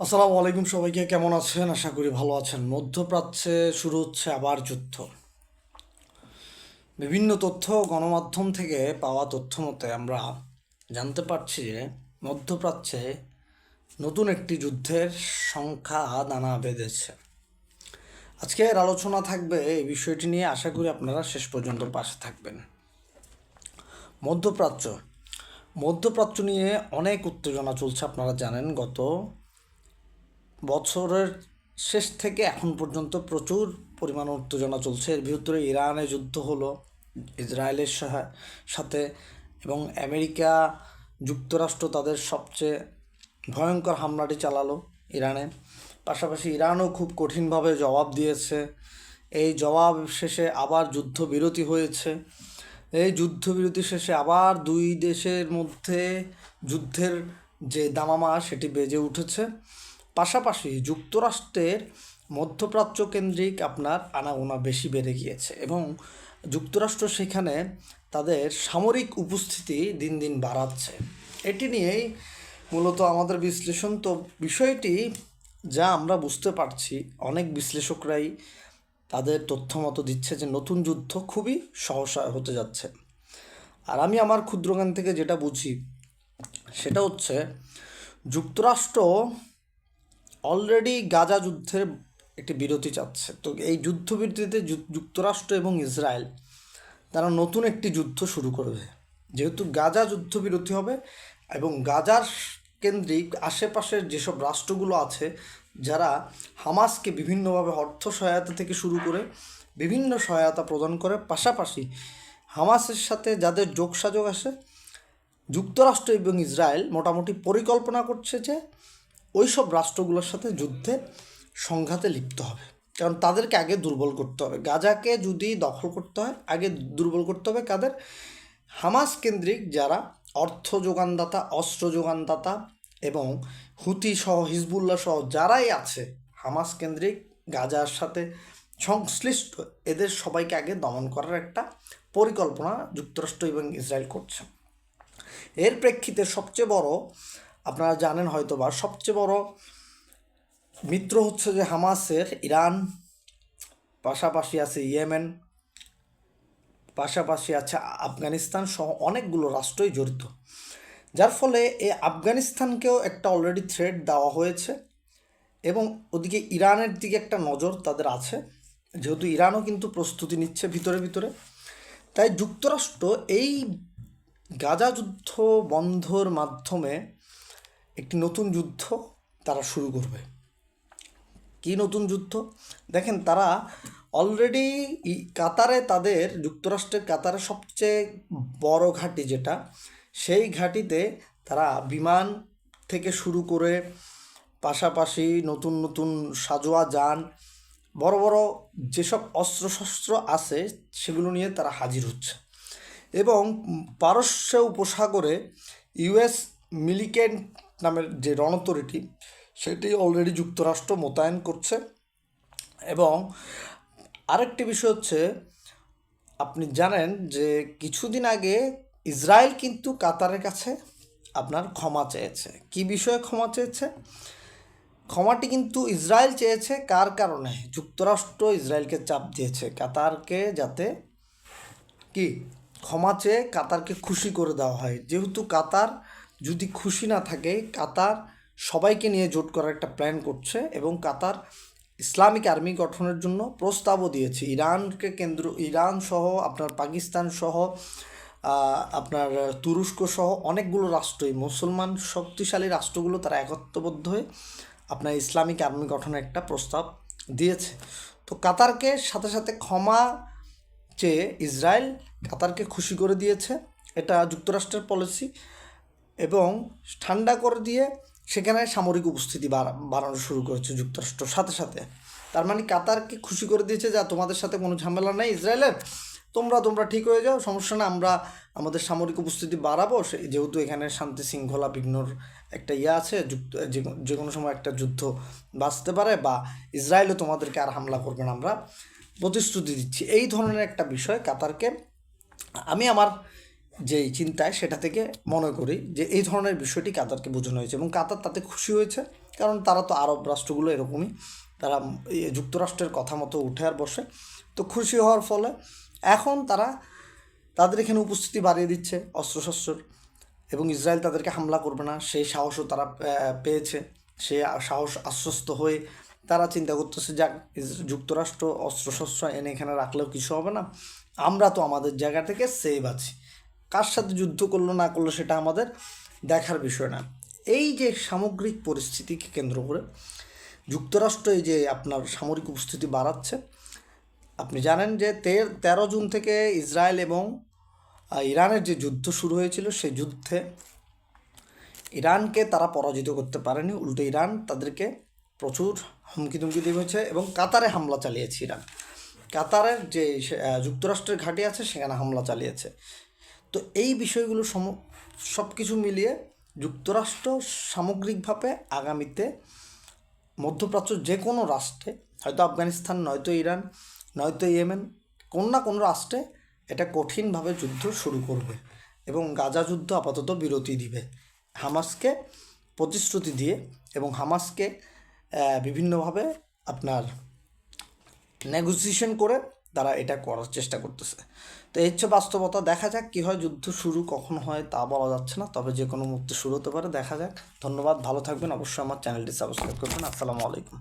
আসসালামু আলাইকুম সবাইকে, কেমন আছেন? আশা করি ভালো আছেন। মধ্যপ্রাচ্যে শুরু হচ্ছে আবার যুদ্ধ। বিভিন্ন তথ্য গণমাধ্যম থেকে পাওয়া তথ্য মতে আমরা জানতে পারছি যে মধ্যপ্রাচ্যে নতুন একটি যুদ্ধের সংখ্যা দানা বেঁধেছে। আজকের আলোচনা থাকবে এই বিষয়টি নিয়ে। আশা করি আপনারা শেষ পর্যন্ত পাশে থাকবেন। মধ্যপ্রাচ্য। মধ্যপ্রাচ্য নিয়ে অনেক উত্তেজনা চলছে, আপনারা জানেন। গত বছরের শেষ থেকে এখন পর্যন্ত প্রচুর পরিমাণ উত্তেজনা চলছে। এর ভিতরে ইরানে যুদ্ধ হলো, ইসরায়েলের সাথে এবং আমেরিকা যুক্তরাষ্ট্র তাদের সবচেয়ে ভয়ঙ্কর হামলাটি চালালো ইরানে। পাশাপাশি ইরানও খুব কঠিনভাবে জবাব দিয়েছে। এই জবাব শেষে আবার যুদ্ধবিরতি হয়েছে। এই যুদ্ধবিরতি শেষে আবার দুই দেশের মধ্যে যুদ্ধের যে দামামা, সেটি বেজে উঠেছে। পাশাপাশি যুক্তরাষ্ট্রের মধ্যপ্রাচ্য কেন্দ্রিক আপনার আনাগোনা বেশি বেড়ে গিয়েছে এবং যুক্তরাষ্ট্র সেখানে তাদের সামরিক উপস্থিতি দিন দিন বাড়াচ্ছে। এটি নিয়েই মূলত আমাদের বিশ্লেষণ। তো বিষয়টি যা আমরা বুঝতে পারছি, অনেক বিশ্লেষকরাই তাদের তথ্য মতো দিচ্ছে যে নতুন যুদ্ধ খুবই সহসা হতে যাচ্ছে। আর আমি আমার ক্ষুদ্রজ্ঞান থেকে যেটা বুঝি, সেটা হচ্ছে যুক্তরাষ্ট্র অলরেডি গাজা যুদ্ধের একটি বিরতি চাচ্ছে। তো এই যুদ্ধবিরতিতে যুক্তরাষ্ট্র এবং ইসরায়েল, তারা নতুন একটি যুদ্ধ শুরু করবে। যেহেতু গাজা যুদ্ধবিরতি হবে এবং গাজার কেন্দ্রিক আশেপাশের যেসব রাষ্ট্রগুলো আছে, যারা হামাসকে বিভিন্নভাবে অর্থ সহায়তা থেকে শুরু করে বিভিন্ন সহায়তা প্রদান করে, পাশাপাশি হামাসের সাথে যাদের যোগসাযোগ আছে, যুক্তরাষ্ট্র এবং ইসরায়েল মোটামুটি পরিকল্পনা করছে যে ওইসব রাষ্ট্রগুলোর সাথে যুদ্ধে সংঘাতে লিপ্ত হবে। কারণ তাদেরকে আগে দুর্বল করতে হবে। গাজাকে যদি দখল করতে হয়, আগে দুর্বল করতে হবে কাদের? হামাস কেন্দ্রিক যারা অর্থ যোগানদাতা, অস্ত্র যোগানদাতা এবং হুতি সহ, হিজবুল্লাহ সহ যারাই আছে, হামাস কেন্দ্রিক, গাজার সাথে সংশ্লিষ্ট, এদের সবাইকে আগে দমন করার একটা পরিকল্পনা যুক্তরাষ্ট্র এবং ইসরায়েল করছে। এর প্রেক্ষিতে সবচেয়ে বড় আপনারা জানেন হয়তো বা সবচেয়ে বড় মিত্র হচ্ছে যে হামাসের ইরান, পাশাপাশি আছে ইয়েমেন, পাশাপাশি আছে আফগানিস্তান সহ অনেকগুলো রাষ্ট্রই জড়িত। যার ফলে এই আফগানিস্তানকেও একটা অলরেডি থ্রেড দেওয়া হয়েছে এবং ওদিকে ইরানের দিকে একটা নজর তাদের আছে। যেহেতু ইরানও কিন্তু প্রস্তুতি নিচ্ছে ভিতরে ভিতরে, তাই যুক্তরাষ্ট্র এই গাজা যুদ্ধ বন্ধর মাধ্যমে একটি নতুন যুদ্ধ তারা শুরু করবে। কি নতুন যুদ্ধ? দেখেন, তারা অলরেডি কাতারে তাদের, যুক্তরাষ্ট্রের কাতারে সবচেয়ে বড় ঘাঁটি যেটা, সেই ঘাঁটিতে তারা বিমান থেকে শুরু করে পাশাপাশি নতুন নতুন সাজোয়া যান, বড় বড় যেসব অস্ত্রশস্ত্র আছে সেগুলো নিয়ে তারা হাজির হচ্ছে। এবং পারস্য উপসাগরে ইউএস মিলিকেন্ট নামের যে রণতরীটি, সেটি অলরেডি যুক্তরাষ্ট্র মোতায়েন করছে। এবং আরেকটি বিষয় হচ্ছে, আপনি জানেন যে কিছুদিন আগে ইসরায়েল কিন্তু কাতারের কাছে আপনার ক্ষমা চেয়েছে। কি বিষয়ে ক্ষমা চেয়েছে? ক্ষমাটি কিন্তু ইসরায়েল চেয়েছে। কার কারণে? যুক্তরাষ্ট্র ইসরায়েলকে চাপ দিয়েছে। কাতারকে যাতে কি? ক্ষমা চেয়ে কাতারকে খুশি করে দেওয়া হয়। যেহেতু কাতার যদি খুশি না থাকে, কাতার সবাইকে নিয়ে জোট করার একটা প্ল্যান করছে এবং কাতার ইসলামিক আর্মি গঠনের জন্য প্রস্তাবও দিয়েছে। ইরানকে কেন্দ্র, ইরান সহ আপনার পাকিস্তান সহ আপনার তুরস্ক সহ অনেকগুলো রাষ্ট্রই, মুসলমান শক্তিশালী রাষ্ট্রগুলো তারা একত্রবদ্ধ হয়ে আপনার ইসলামিক আর্মি গঠনের একটা প্রস্তাব দিয়েছে। তো কাতারকে সাথে সাথে ক্ষমা চেয়ে ইসরায়েল কাতারকে খুশি করে দিয়েছে। এটা যুক্তরাষ্ট্রের পলিসি এবং ঠান্ডা করে দিয়ে সেখানে সামরিক উপস্থিতি বাড়া- বাড়ানো শুরু করেছে যুক্তরাষ্ট্র। সাথে সাথে তার মানে কাতারকে খুশি করে দিয়েছে যা তোমাদের সাথে কোনো ঝামেলা নেই ইসরায়েলের। তোমরা তোমরা ঠিক হয়ে যাও, সমস্যা না, আমরা আমাদের সামরিক উপস্থিতি বাড়াবো। সে, যেহেতু এখানে শান্তি শৃঙ্খলা বিঘ্নর একটা ইয়ে আছে, যুক্ত যে কোনো সময় একটা যুদ্ধ বাঁচতে পারে বা ইসরায়েলও তোমাদেরকে আর হামলা করবে না, আমরা প্রতিশ্রুতি দিচ্ছি। এই ধরনের একটা বিষয় কাতারকে। আমি আমার যেই চিন্তায় সেটা থেকে মনে করি যে এই ধরনের বিষয়টি কাতারকে বোঝানো হয়েছে এবং কাতার তাতে খুশি হয়েছে, কারণ তারা তো আরব রাষ্ট্রগুলো এরকমই। তারা যুক্তরাষ্ট্রের কথা মতো উঠে আর বসে। তো খুশি হওয়ার ফলে এখন তারা তাদের এখানে উপস্থিতি বাড়িয়ে দিচ্ছে অস্ত্রশস্ত্র এবং ইসরায়েল তাদেরকে হামলা করবে না। সেই সাহসও তারা পেয়েছে। সে সাহস আশ্বস্ত হয়ে তারা চিন্তা করতেছে, যাক যুক্তরাষ্ট্র অস্ত্রশস্ত্র এনে এখানে রাখলেও কিছু হবে না। আমরা তো আমাদের জায়গা থেকে সেভ আছি। কার সাথে যুদ্ধ করল, না করল সেটা আমাদের দেখার বিষয় না। এই যে সামগ্রিক পরিস্থিতিকে কেন্দ্র করে যুক্তরাষ্ট্র এই যে আপনার সামরিক উপস্থিতি বাড়াচ্ছে, আপনি জানেন যে তের জুন থেকে ইসরায়েল এবং ইরানের যে যুদ্ধ শুরু হয়েছিল, সেই যুদ্ধে ইরানকে তারা পরাজিত করতে পারেনি। উল্টো ইরান তাদেরকে প্রচুর হুমকি তুমকি দিয়ে হয়েছে এবং কাতারে হামলা চালিয়েছে ইরান। কাতারের যে যুক্তরাষ্ট্রের ঘাঁটি আছে, সেখানে হামলা চালিয়েছে। তো এই বিষয়গুলো সম সব কিছু মিলিয়ে যুক্তরাষ্ট্র সামগ্রিকভাবে আগামীতে মধ্যপ্রাচ্য যে কোনো রাষ্ট্রে, হয়তো আফগানিস্তান, নয়তো ইরান, নয়তো ইয়েমেন, কোন না কোনো রাষ্ট্রে এটা কঠিনভাবে যুদ্ধ শুরু করবে এবং গাজা যুদ্ধ আপাতত বিরতি দিবে। হামাসকে প্রতিশ্রুতি দিয়ে এবং হামাসকে বিভিন্নভাবে আপনার নেগোসিয়েশন করে তারা এটা করার চেষ্টা করতেছে। তো এর চেয়ে বাস্তবতা দেখা যাক কী হয় যুদ্ধ শুরু, কখন হয় তা বলা যাচ্ছে না, তবে যে কোনো মুহূর্তে শুরু হতে পারে, দেখা যাক। ধন্যবাদ, ভালো থাকবেন, অবশ্যই আমার চ্যানেলটি সাবস্ক্রাইব করবেন। আসসালামু আলাইকুম।